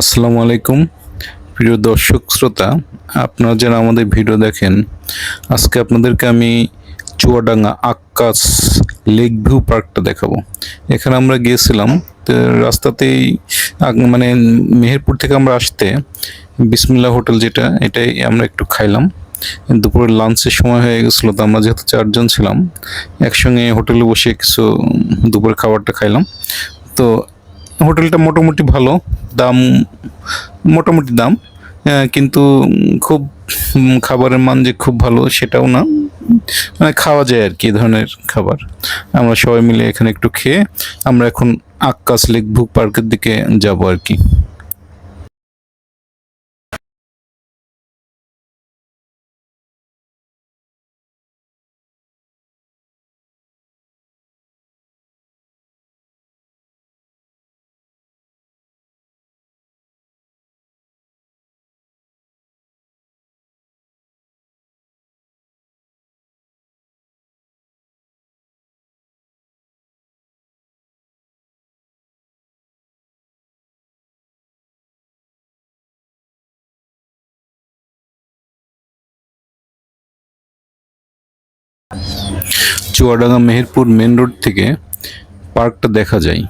আসসালামু আলাইকুম। প্রিয় দর্শক, শ্রোতা, আপনারা যারা আমাদের ভিডিও দেখেন, আজকে আপনাদেরকে আমি চুয়াডাঙ্গা আক্কাস লেক ভিউ পার্কটা দেখাবো। এখানে আমরা গিয়েছিলাম, তো রাস্তাতেই মানে মেহেরপুর থেকে আমরা আসতে বিসমিল্লা হোটেল যেটা, এটাই আমরা একটু খাইলাম। দুপুরে লাঞ্চের সময় হয়ে গেছিল, তো আমরা যেহেতু চারজন ছিলাম, একসঙ্গে হোটেলে বসে কিছু দুপুরের খাবারটা খাইলাম। তো হোটেলটা মোটামুটি ভালো। দাম মোটামুটি দাম কিন্তু খুব খাবারের মান যে খুব ভালো সেটাও না। মানে খাওয়া যায় আর কি ধরনের খাবার। আমরা সবাই মিলে এখানে একটু খেয়ে আমরা এখন আক্কাস লেক ভুক পার্কের দিকে যাব আর কি। চুয়াডাঙ্গা মেহেরপুর মেন রোড থেকে পার্কটা দেখা যায়।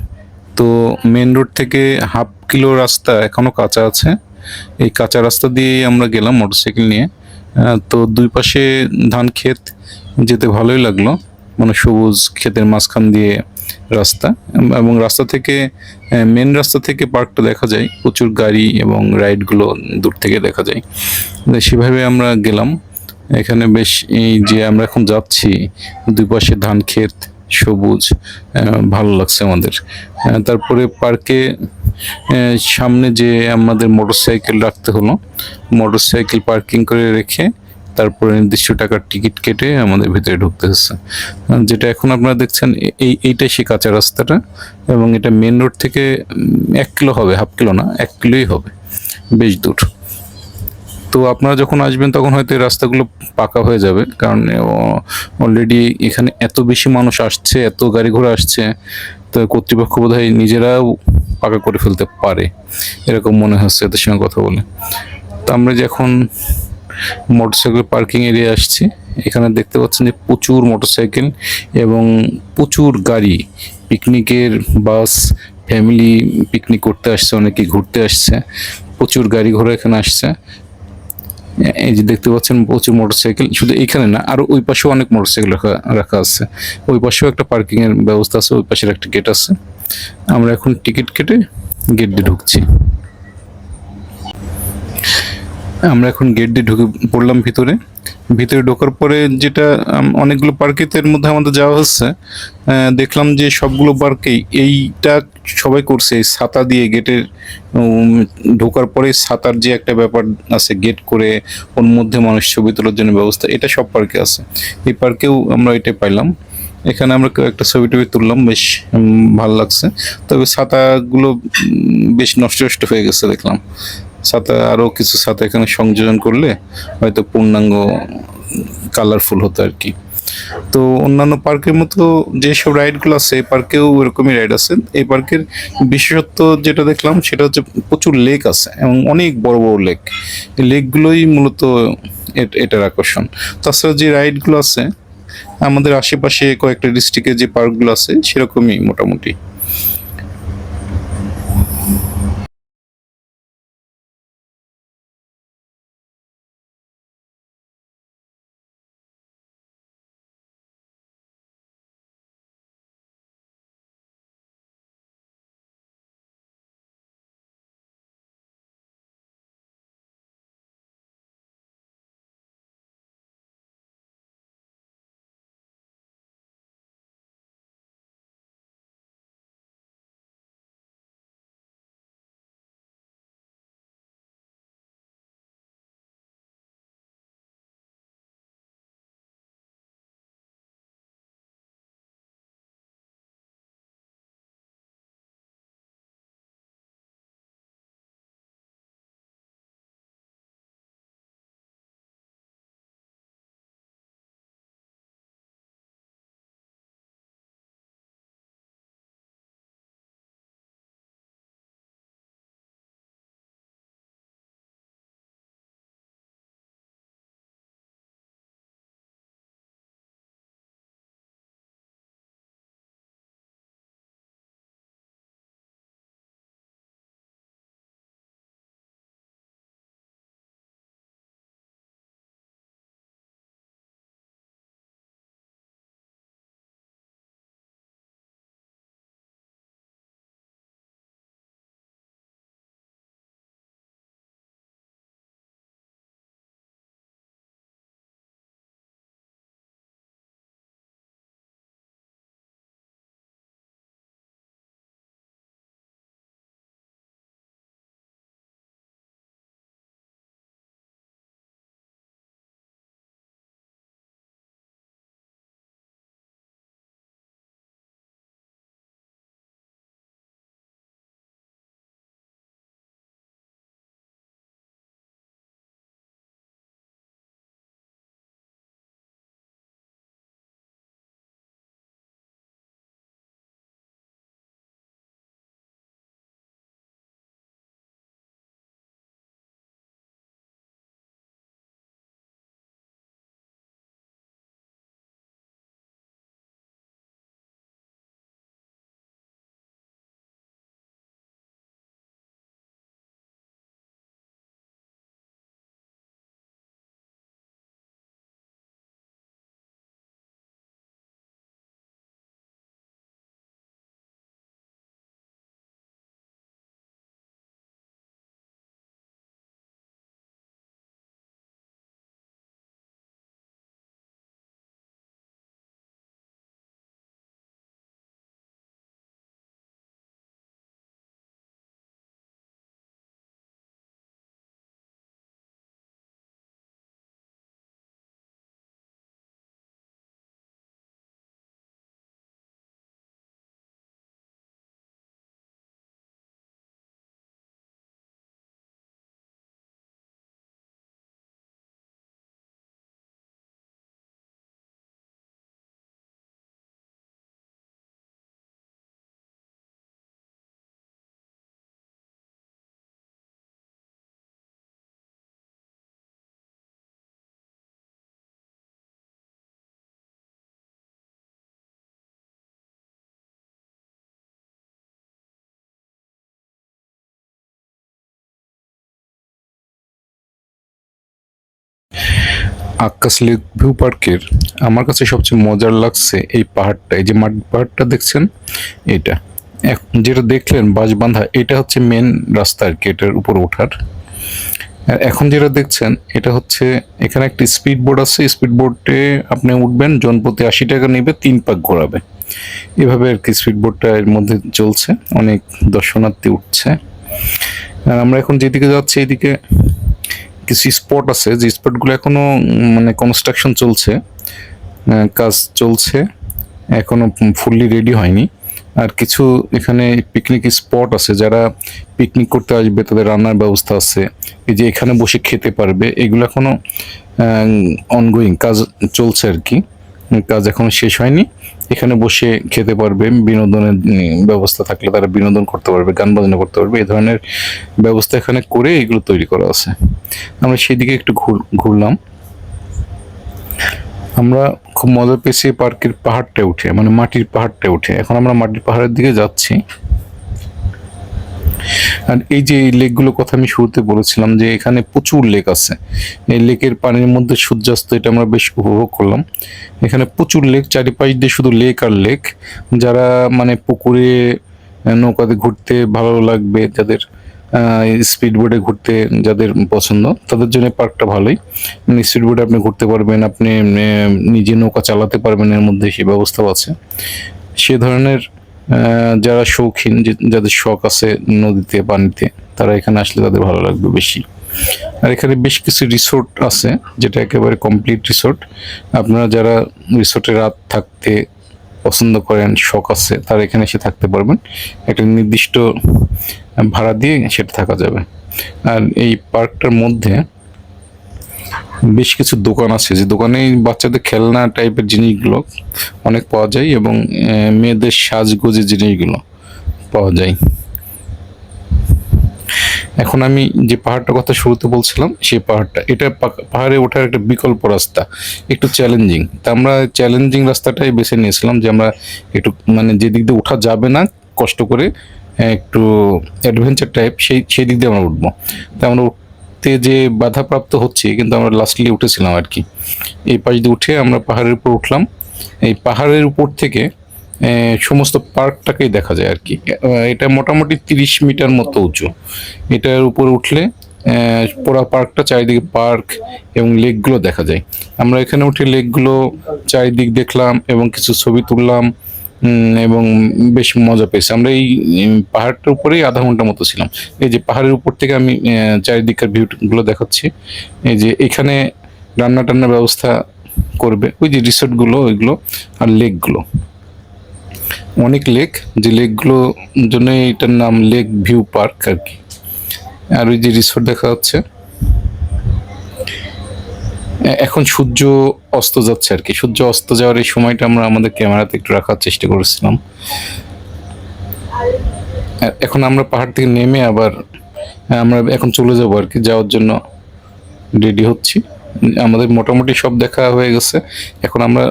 তো মেন রোড থেকে হাফ কিলো রাস্তা এখনও কাঁচা আছে। এই কাঁচা রাস্তা দিয়েই আমরা গেলাম মোটরসাইকেল নিয়ে। তো দুই পাশে ধান ক্ষেত, যেতে ভালোই লাগল। মানে সবুজ ক্ষেতের মাঝখান দিয়ে রাস্তা। এবং রাস্তা থেকে মেন রাস্তা থেকে পার্কটা দেখা যায়। প্রচুর গাড়ি এবং রাইডগুলো দূর থেকে দেখা যায়। সেভাবে আমরা গেলাম। এখানে বেশ এই যে আমরা এখন যাচ্ছি, দুই পাশে ধান ক্ষেত, সবুজ ভালো লাগছে আমাদের। তারপরে পার্কে সামনে যে আমাদের মোটরসাইকেল রাখতে হলো, মোটরসাইকেল পার্কিং করে রেখে তারপরে নির্দিষ্ট টাকার টিকিট কেটে আমাদের ভিতরে ঢুকতে হচ্ছে। যেটা এখন আপনারা দেখছেন এই এইটাই সেই কাঁচা রাস্তাটা এবং এটা মেন রোড থেকে এক কিলো হবে, হাফ কিলো না, এক কিলোই হবে, বেশ দূর। তো আপনারা যখন আসবেন, তখন হয়তো এই রাস্তাগুলো পাকা হয়ে যাবে। কারণ অলরেডি এখানে এত বেশি মানুষ আসছে, এত গাড়ি ঘোড়া আসছে, তো কর্তৃপক্ষ বোধ হয় নিজেরাও পাকা করে ফেলতে পারে। এরকম মনে হচ্ছে এদের সঙ্গে কথা বলে। তো আমরা যে এখন মোটরসাইকেল পার্কিং এরিয়া আসছি, এখানে দেখতে পাচ্ছেন যে প্রচুর মোটরসাইকেল এবং প্রচুর গাড়ি। পিকনিকের বাস, ফ্যামিলি পিকনিক করতে আসছে, অনেকে ঘুরতে আসছে, প্রচুর গাড়ি ঘোড়া এখানে আসছে। এই যে দেখতে পাচ্ছেন প্রচুর মোটরসাইকেল, শুধু এখানে না, আরও ওই পাশেও অনেক মোটরসাইকেল রাখা রাখা আছে। ওই পাশেও একটা পার্কিং এর ব্যবস্থা আছে, ওই পাশের একটা গেট আছে। আমরা এখন টিকিট কেটে গেট দিয়ে ঢুকছি। আমরা এখন গেট দিয়ে ঢুকে পড়লাম ভিতরে। ভিতরে ঢোকার পরে যেটা অনেকগুলো পার্কের মধ্যে আমাদের যাওয়া হচ্ছে। দেখলাম যে সবগুলো পার্কেই এইটা সবাই করছে ছাতা দিয়ে গেটের ঢোকার পরে ছাতার যে একটা ব্যাপার আছে গেট করে ওর মধ্যে মানুষ ছবি তোলার জন্য ব্যবস্থা, এটা সব পার্কে আছে। এই পার্কেও আমরা এটা পাইলাম। এখানে আমরা একটা ছবি টবি তুললাম, বেশ ভালো লাগছে। তবে ছাতাগুলো বেশ নষ্ট নষ্ট হয়ে গেছে দেখলাম। ছাতা আরও কিছু ছাতা এখানে সংযোজন করলে হয়তো পূর্ণাঙ্গ কালারফুল হতো আর কি। তো অন্যান্য পার্কের মতো যেসব রাইডগুলো আছে, এই পার্কেও ওরকমই রাইড আছে। এই পার্কের বিশেষত্ব যেটা দেখলাম, সেটা হচ্ছে প্রচুর লেক আছে এবং অনেক বড় বড় লেক লেকগুলোই মূলত এট- এটার আকর্ষণ। তাছাড়া যে রাইডগুলো আছে, আমাদের আশেপাশে কয়েকটা ডিস্ট্রিক্টে যে পার্কগুলো আছে, সেরকমই মোটামুটি। আকাশ লেক ভিউ পার্কের আমার কাছে সবচেয়ে মজার লাগছে এই পাহাড়টা। এই যে মাটির পাহাড়টা দেখছেন? এটা। এখন যেটা দেখলেন বাঁশবান্ধা এটা হচ্ছে মেন রাস্তা আর কি, এটার উপর ওঠার। আর এখন যেটা দেখছেন, এটা হচ্ছে এখানে একটি স্পিড বোর্ড আছে। স্পিড বোর্ডে আপনি উঠবেন জনপ্রতি আশি টাকা নেবে, তিন পাক ঘোরাবে। এভাবে আর কি স্পিড বোর্ডটা এর মধ্যে চলছে। অনেক দর্শনার্থী উঠছে। আর আমরা এখন যেদিকে যাচ্ছি এদিকে কিছু স্পট আছে, যে স্পটগুলো এখনও মানে কনস্ট্রাকশন চলছে কাজ চলছে এখনও ফুললি রেডি হয়নি। আর কিছু এখানে পিকনিক স্পট আছে, যারা পিকনিক করতে আসবে, তাদের রান্নার ব্যবস্থা আছে। এই যে এখানে বসে খেতে পারবে, এগুলো এখনও অনগোয়িং কাজ চলছে আর কি। কাজ এখন শেষ হয়নি। এখানে বসে খেতে পারবে, বিনোদনের ব্যবস্থা থাকলে তারা বিনোদন করতে পারবে, গান বাজনা করতে পারবে, এই ধরনের ব্যবস্থা এখানে করে এগুলো তৈরি করা আছে। আমরা সেই দিকে একটু ঘুর- ঘুরলাম। আমরা খুব মজা পেয়েছি পার্কের পাহাড়টা উঠে মানে মাটির পাহাড়টা উঠে। এখন আমরা মাটির পাহাড়ের দিকে যাচ্ছি। আর এই যে লেকগুলোর কথা আমি শুরুতে বলেছিলাম যে এখানে প্রচুর লেক আছে। এই লেকের পানির মধ্যে সূর্যাস্ত, এটা আমরা বেশ উপভোগ করলাম। এখানে প্রচুর লেক, চারিপাশ দিয়ে শুধু লেক আর লেক। যারা মানে পুকুরে নৌকাতে ঘুরতে ভালো লাগবে, যাদের স্পিড বোর্ডে ঘুরতে যাদের পছন্দ, তাদের জন্য পার্কটা ভালোই। স্পিড বোর্ডে আপনি ঘুরতে পারবেন, আপনি নিজে নৌকা চালাতে পারবেন, এর মধ্যে সে ব্যবস্থাও আছে। সে ধরনের যারা শৌখিন যাদের শখ আছে নদীতে, পানিতে, তারা এখানে আসলে তাদের ভালো লাগবে বেশি। আর এখানে বেশ কিছু রিসোর্ট আছে, যেটা একেবারে কমপ্লিট রিসোর্ট আপনারা যারা রিসোর্টে রাত থাকতে পছন্দ করেন, শখ আছে, তারা এখানে এসে থাকতে পারবেন। একটা নির্দিষ্ট ভাড়া দিয়ে সেটা থাকা যাবে। আর এই পার্কটার মধ্যে বেশ কিছু দোকান আছে। যে দোকানে বাচ্চাদের খেলনা টাইপের জিনিসগুলো অনেক পাওয়া যায় এবং মেয়েদের সাজগোজের জিনিসগুলো পাওয়া যায়। এখন আমি যে পাহাড়টার কথা শুরুতে বলছিলাম, সেই পাহাড়টা। এটা পাহাড়ে ওঠার একটা বিকল্প রাস্তা, একটু চ্যালেঞ্জিং তা আমরা চ্যালেঞ্জিং রাস্তাটাই বেছে নিয়েছিলাম যে আমরা একটু মানে যে দিক দিয়ে ওঠা যাবে না, কষ্ট করে একটু অ্যাডভেঞ্চার টাইপ সেই সেই দিক দিয়ে আমরা উঠবো। তা আমরা উঠতে যে বাধাপ্রাপ্ত হচ্ছে, কিন্তু আমরা লাস্টলি উঠেছিলাম আর কি। এই পাশ দিয়ে উঠে আমরা পাহাড়ের উপর উঠলাম। এই পাহাড়ের উপর থেকে সমস্ত পার্কটাকেই দেখা যায় আর কি। এটা মোটামুটি তিরিশ মিটার মতো উঁচু। এটার উপর উঠলে পুরা পার্কটা চারিদিকে পার্ক এবং লেকগুলো দেখা যায়। আমরা এখানে উঠে লেকগুলো চারিদিক দেখলাম এবং কিছু ছবি তুললাম। এবং বেশ মজা পেয়েছি। আমরা এই পাহাড়টার উপরেই আধা ঘণ্টা মতো ছিলাম। এই যে পাহাড়ের উপর থেকে আমি আহ, চারিদিকের ভিউগুলো দেখাচ্ছি। এই যে এখানে রান্না টান্নার ব্যবস্থা করবে। ওই যে রিসোর্টগুলো ওইগুলো আর লেকগুলো। অনেক লেক যে লেকগুলো জন্য এটার নাম লেক ভিউ পার্ক আর কি। আর ওই যে রিসোর্ট দেখা যাচ্ছে এ- এখন সূর্য অস্ত যাচ্ছে আর কি। সূর্য অস্ত যাওয়ার এই সময়টা আমরা আমাদের ক্যামেরাতে একটু রাখার চেষ্টা করেছিলাম। এখন আমরা পাহাড় থেকে নেমে আবার আমরা এখন চলে যাব আর কি, যাওয়ার জন্য রেডি হচ্ছি। আমাদের মোটামুটি সব দেখা হয়ে গেছে। এখন আমরা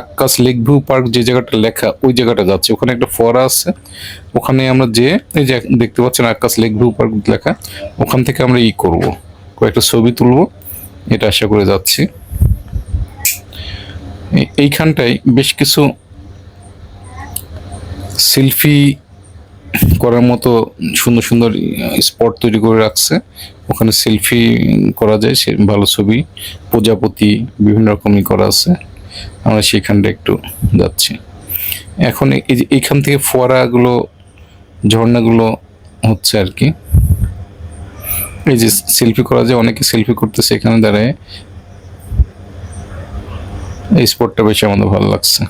আকাশ লেক ভিউ পার্ক যে জায়গাটা লেখা, ওই জায়গাটা যাচ্ছি। ওখানে একটা ফোয়ারা আছে। ওখানে আমরা যে, এই যে দেখতে পাচ্ছেন আকাশ লেক ভিউ পার্ক লেখা, ওখান থেকে আমরা ই করব। কয়েকটা ছবি তুলবো। এটা আশা করে যাচ্ছি। এই- এইখানটায় বেশ কিছু সেলফি করার মতো সুন্দর সুন্দর স্পট তৈরি করে রাখছে। ওখানে সেলফি করা যায়, সে ভালো ছবি, প্রজাপতি, বিভিন্ন রকমই করা আছে। আমরা সেখানটা একটু যাচ্ছি। এখন এইখান থেকে ফোয়ারাগুলো, ঝর্ণাগুলো হচ্ছে আর কি। এই যে সেলফি করা যায় অনেকে সেলফি করতেছে এখানে দাঁড়ায়, এই স্পটটা বেশি আমাদের ভালো লাগছে।